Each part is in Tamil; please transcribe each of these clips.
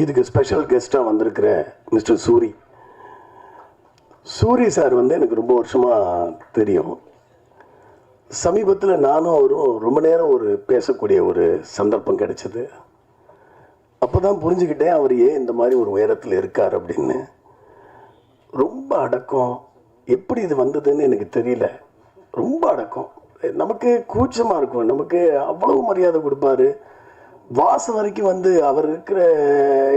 இதுக்கு ஸ்பெஷல் கெஸ்ட்டாக வந்திருக்கிற மிஸ்டர் சூரி. சூரி சார் வந்து எனக்கு ரொம்ப வருஷமாக தெரியும். சமீபத்தில் நானும் அவரும் ரொம்ப நேரம் ஒரு பேசக்கூடிய ஒரு சந்தர்ப்பம் கிடைச்சது. அப்போ தான் புரிஞ்சுக்கிட்டேன் அவர் ஏன் இந்த மாதிரி ஒரு உயரத்தில் இருக்கார் அப்படின்னு. ரொம்ப அடக்கம். எப்படி இது வந்ததுன்னு எனக்கு தெரியல. ரொம்ப அடக்கம். நமக்கு கூச்சமாக இருக்கும். நமக்கு அவ்வளவு மரியாதை கொடுப்பாரு. வாசம் வரைக்கும் வந்து அவர் இருக்கிற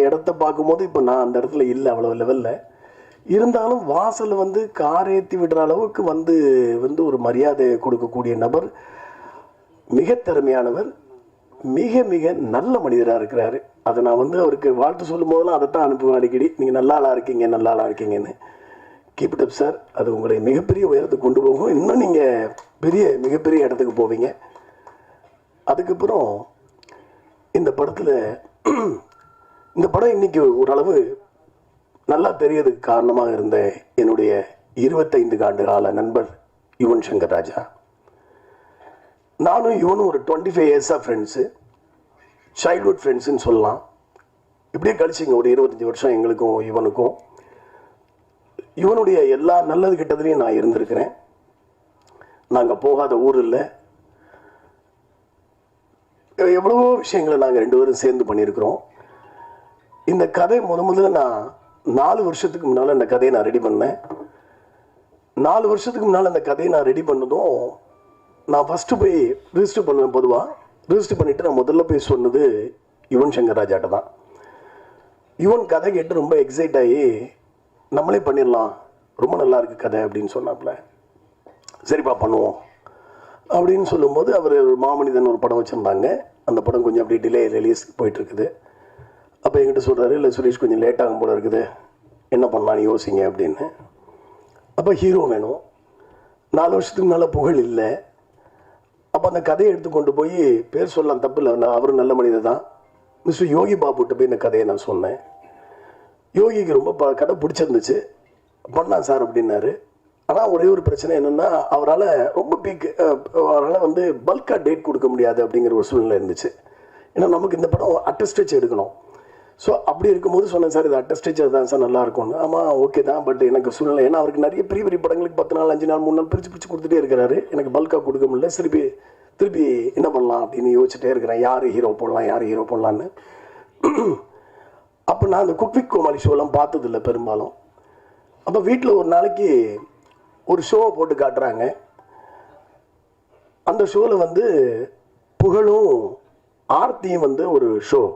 இடத்த பார்க்கும்போது இப்போ நான் அந்த இடத்துல இல்லை அவ்வளோ லெவலில் இருந்தாலும் வாசல் வந்து கார் ஏற்றி விடுற அளவுக்கு வந்து வந்து ஒரு மரியாதை கொடுக்கக்கூடிய நபர் மிக திறமையானவர் மிக மிக நல்ல மனிதராக இருக்கிறாரு. அதை நான் வந்து அவருக்கு வாழ்த்து சொல்லும் போதெல்லாம் அதை தான் அனுப்புவேன் அடிக்கடி. நீங்கள் நல்ல ஆளாக இருக்கீங்க நல்ல ஆளாக இருக்கீங்கன்னு. கீப் இட் அப் சார் அது உங்களை மிகப்பெரிய உயரத்துக்கு கொண்டு போகும். இன்னும் நீங்கள் பெரிய மிகப்பெரிய இடத்துக்கு போவீங்க. அதுக்கப்புறம் இந்த படத்தில் இந்த படம் இன்னைக்கு ஓரளவு நல்லா தெரியறதுக்கு காரணமாக இருந்த என்னுடைய இருபத்தைந்து ஆண்டு கால நண்பர் யுவன் சங்கர் ராஜா. நானும் இவனும் ஒரு டுவெண்ட்டி ஃபைவ் இயர்ஸாக ஃப்ரெண்ட்ஸு சைல்ட்ஹுட் ஃப்ரெண்ட்ஸுன்னு சொல்லலாம். இப்படியே கழிச்சிங்க ஒரு இருபத்தஞ்சி வருஷம் எங்களுக்கும் இவனுக்கும். இவனுடைய எல்லா நல்லது கெட்டதுலையும் நான் இருந்திருக்கிறேன். நாங்கள் போகாத ஊர் இல்லை. எவ்வளவோ விஷயங்களை நாங்கள் ரெண்டு பேரும் சேர்ந்து பண்ணியிருக்கிறோம். இந்த கதை முத முதல்ல நான் நாலு வருஷத்துக்கு முன்னால் இந்த கதையை நான் ரெடி பண்ணேன். நாலு வருஷத்துக்கு முன்னால் அந்த கதையை நான் ரெடி பண்ணதும் நான் ஃபஸ்ட்டு போய் ரிஜிஸ்டர் பண்ணுவேன் பொதுவாக ரிஜிஸ்டர் பண்ணிவிட்டு நான் முதல்ல போய் சொன்னது யுவன் சங்கர் ராஜாட்ட தான். யுவன் கதை கேட்டு ரொம்ப எக்ஸைட் ஆகி நம்மளே பண்ணிடலாம். ரொம்ப நல்லா இருக்கு கதை அப்படின்னு சொன்னாப்புல. சரிப்பா பண்ணுவோம். அப்படின்னு சொல்லும்போது அவர் மாமனிதன் ஒரு படம் வச்சுருந்தாங்க. அந்த படம் கொஞ்சம் அப்படியே டிலே ரிலீஸ் போயிட்டுருக்குது. அப்போ என்கிட்ட சொல்கிறாரு இல்லை சுரேஷ் கொஞ்சம் லேட் ஆகும் போல இருக்குது. என்ன பண்ணலான்னு யோசிங்க அப்படின்னு. அப்போ ஹீரோ வேணும். நாலு வருஷத்துக்கு மேலே புகழ் இல்லை. அப்போ அந்த கதையை எடுத்து கொண்டு போய் பேர் சொல்லலாம் தப்பு இல்லை. நான் அவரும் நல்ல மனிதர் தான். மிஸ்டர் யோகி பாபுட்ட போய் இந்த கதையை நான் சொன்னேன். யோகிக்கு ரொம்ப ப கதை பிடிச்சிருந்துச்சு. பண்ணலாம் சார் அப்படின்னாரு. ஆனால் ஒரே ஒரு பிரச்சனை என்னென்னா அவரால் ரொம்ப பீக் அவரால் வந்து பல்காக டேட் கொடுக்க முடியாது அப்படிங்கிற ஒரு சூழ்நிலை இருந்துச்சு. ஏன்னா நமக்கு இந்த படம் அட்டஸ்டேஜ் எடுக்கணும். ஸோ அப்படி இருக்கும்போது சொன்னேன் சார் இது அட்டஸ்டேஜ் தான் சார் நல்லா இருக்கும்னு ஆமாம் ஓகே தான் பட் எனக்கு சூழ்நிலை ஏன்னா அவருக்கு நிறைய பெரிய பெரிய படங்களுக்கு பத்து நாள் அஞ்சு நாள் மூணு நாள் பிரித்து பிரித்து கொடுத்துட்டே இருக்கிறாரு. எனக்கு பல்காக கொடுக்க முடியல. திருப்பி திருப்பி என்ன பண்ணலாம் அப்படின்னு யோசிச்சுட்டே இருக்கிறேன். யார் ஹீரோ போடலாம் யார் ஹீரோ போடலான்னு. அப்போ நான் அந்த குக்விக் கோமாளி ஷோலாம் பார்த்ததில்ல பெரும்பாலும். அப்போ வீட்டில் ஒரு நாளைக்கு ஒரு ஷோவை போட்டு காட்டுறாங்க. அந்த ஷோவில் வந்து புகழும் ஆர்த்தியும் வந்து ஒரு ஷோ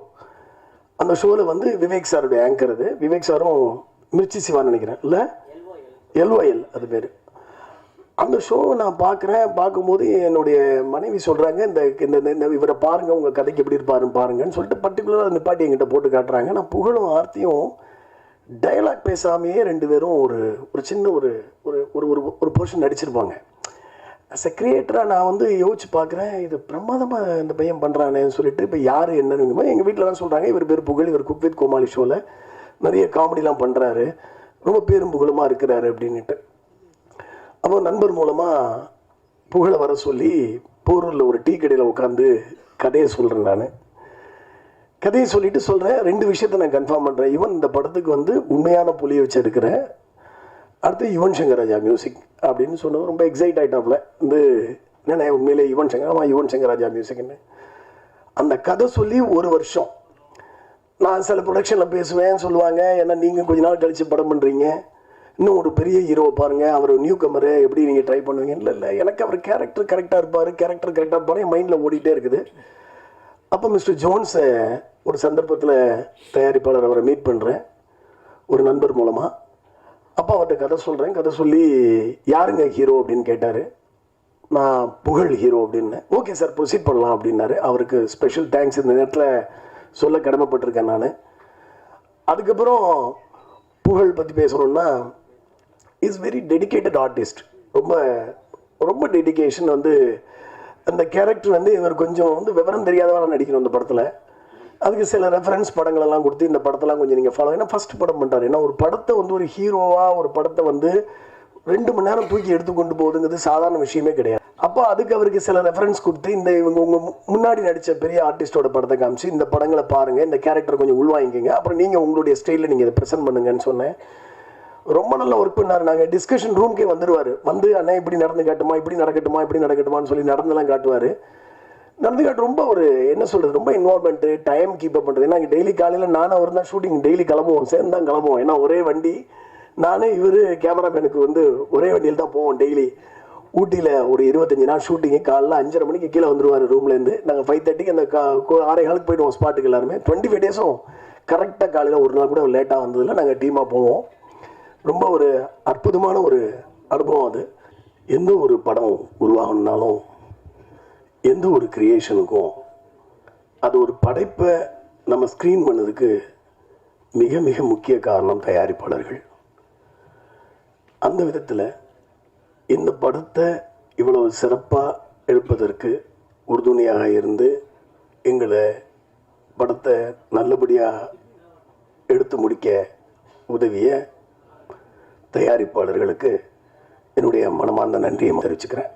அந்த ஷோவில் வந்து விவேக் சாருடைய ஆங்கர் அது. விவேக் சாரும் மிர்ச்சி சிவான்னு நினைக்கிறேன். இல்லை? எல்ஓஎல் அது பேர். அந்த ஷோவை நான் பார்க்குறேன். பார்க்கும்போது என்னுடைய மனைவி சொல்கிறாங்க இந்த இந்த இந்த இவரை பாருங்கள் உங்கள் கதைக்கு எப்படி இருப்பாருன்னு பாருங்கன்னு சொல்லிட்டு பர்டிகுலராக நிப்பாட்டி என்கிட்ட போட்டு காட்டுறாங்க. நான் புகழும் ஆர்த்தியும் டயலாக் பேசாமையே ரெண்டு பேரும் ஒரு ஒரு சின்ன ஒரு ஒரு ஒரு ஒரு ஒரு போர்ஷன் நடிச்சிருப்பாங்க. அஸ் எ கிரியேட்டராக நான் வந்து யோசிச்சு பார்க்குறேன் இது பிரமாதமாக இந்த பையன் பண்ணுறானேன்னு சொல்லிட்டு இப்போ யார் என்னன்னு எங்கள் வீட்டில் தான் சொல்கிறாங்க இவர் பேர் புகழ் இவர் குக் வித் கோமாளி ஷோவில் நிறைய காமெடிலாம் பண்ணுறாரு ரொம்ப பேரும் புகழுமாக இருக்கிறாரு அப்படின்ட்டு அப்போ நண்பர் மூலமாக புகழை வர சொல்லி போரூரில் ஒரு டீ கடையில் உட்காந்து கதையை சொல்கிறேன் நான். கதையை சொல்லிட்டு சொல்கிறேன் ரெண்டு விஷயத்த நான் கன்ஃபார்ம் பண்ணுறேன் இவன் இந்த படத்துக்கு வந்து உண்மையான புலியை வச்சு எடுக்கிறேன் அடுத்து யுவன் சங்கர் ராஜா மியூசிக் அப்படின்னு சொன்னது ரொம்ப எக்ஸைட் ஆகிட்டாப்புல வந்து என்ன உண்மையிலே யுவன் சங்கர் ஆமாம் யுவன் சங்கர் ராஜா மியூசிக்னு அந்த கதை சொல்லி ஒரு வருஷம். நான் சில ப்ரொடக்ஷனில் பேசுவேன் சொல்லுவாங்க. ஏன்னா நீங்கள் கொஞ்ச நாள் கழித்து படம் பண்ணுறீங்க இன்னும் ஒரு பெரிய ஹீரோவை பாருங்கள் அவர் நியூ கமரு எப்படி நீங்கள் ட்ரை பண்ணுவீங்க இல்லை இல்லை. எனக்கு அவர் கேரக்டர் கரெக்டாக இருப்பார். கேரக்டர் கரெக்டாக இருப்பார். என் மைண்டில் ஓடிட்டே இருக்குது. அப்போ மிஸ்டர் ஜோன்ஸை ஒரு சந்தர்ப்பத்தில் தயாரிப்பாளர் அவரை மீட் பண்ணுறேன் ஒரு நண்பர் மூலமாக அப்பா அவர்கிட்ட கதை சொல்கிறேன் கதை சொல்லி யாருங்க ஹீரோ அப்படின்னு கேட்டார். நான் புகழ் ஹீரோ அப்படின்னேன் ஓகே சார் ப்ரொசீட் பண்ணலாம் அப்படின்னாரு. அவருக்கு ஸ்பெஷல் தேங்க்ஸ் இந்த நேரத்தில் சொல்ல கடமைப்பட்டிருக்கேன் நான். அதுக்கப்புறம் புகழ் பற்றி பேசணுன்னா இஸ் வெரி டெடிக்கேட்டட் ஆர்டிஸ்ட் ரொம்ப ரொம்ப டெடிகேஷன் வந்து அந்த கேரக்டர் வந்து இவர் கொஞ்சம் வந்து விவரம் தெரியாதவராக நடிக்கணும் இந்த படத்தில். அதுக்கு சில ரெஃபரன்ஸ் படங்கள் எல்லாம் கொடுத்து இந்த படத்தெல்லாம் கொஞ்சம் நீங்கள் ஃபாலோ ஏன்னா ஃபர்ஸ்ட் படம் பண்ணிட்டார். ஏன்னா ஒரு படத்தை வந்து ஒரு ஹீரோவாக ஒரு படத்தை வந்து ரெண்டு மணி நேரம் தூக்கி எடுத்து கொண்டு போகுதுங்கிறது சாதாரண விஷயமே கிடையாது. அப்போ அதுக்கு அவருக்கு சில ரெஃபரன்ஸ் கொடுத்து இந்த இவங்க உங்கள் முன்னாடி நடித்த பெரிய ஆர்டிஸ்டோட படத்தை காமிச்சு இந்த படங்களை பாருங்கள் இந்த கேரக்டர் கொஞ்சம் உள்வாங்கிக்கங்க. அப்புறம் நீங்கள் உங்களுடைய ஸ்டைலில் நீங்கள் இதை ப்ரெசென்ட் பண்ணுங்கன்னு சொன்னேன். ரொம்ப நல்லா ஒர்க் பண்ணார். நாங்கள் டிஸ்கஷன் ரூம்க்கே வந்துடுவார் வந்து அண்ணா இப்படி நடந்து காட்டுமா? இப்படி நடக்கட்டுமா? இப்படி நடக்கட்டுமான்னு சொல்லி நடந்துலாம் காட்டுவார். நடந்து காட்டு ரொம்ப ஒரு என்ன சொல்கிறது ரொம்ப இன்வால்மெண்ட்டு டைம் கீப் அப் பண்றது. நாங்கள் டெய்லி காலையில் நானும் அவர் தான் ஷூட்டிங் டெய்லி கிளம்புவோம். சேர்ந்து தான் கிளம்புவோம். ஏன்னா ஒரே வண்டி. நானே இவர் கேமராமேனுக்கு வந்து ஒரே வண்டியில் தான் போவோம் டெய்லி ஊட்டியில் ஒரு இருபத்தஞ்சு நாள் ஷூட்டிங்கு காலைல அஞ்சரை மணிக்கு கீழே வந்துடுவார் ரூம்லேருந்து நாங்கள் ஃபைவ் தேர்ட்டிக்கு அந்த கா கோ- ஆறே காலுக்கு போயிடுவோம் ஸ்பாட்டுக்கு எல்லாருமே. டுவெண்ட்டி ஃபைவ் டேஸும் கரெக்டாக காலையில் ஒரு நாள் கூட லேட்டாக வந்ததில்ல. நாங்கள் டீமாக போவோம். ரொம்ப ஒரு அற்புதமான ஒரு அனுபவம் அது. எந்த ஒரு படம் உருவாகணுன்னாலும் எந்த ஒரு கிரியேஷனுக்கும் அது ஒரு படைப்பை நம்ம ஸ்க்ரீன் பண்ணதுக்கு மிக மிக முக்கிய காரணம் தயாரிப்பாளர்கள். அந்த விதத்தில் இந்த படத்தை இவ்வளவு சிறப்பாக எடுப்பதற்கு உறுதுணையாக இருந்து எங்களை படத்தை நல்லபடியாக எடுத்து முடிக்க உதவிய தயாரிப்பாளர்களுக்கு என்னுடைய மனமார்ந்த நன்றியை தெரிவிச்சுக்கிறேன்.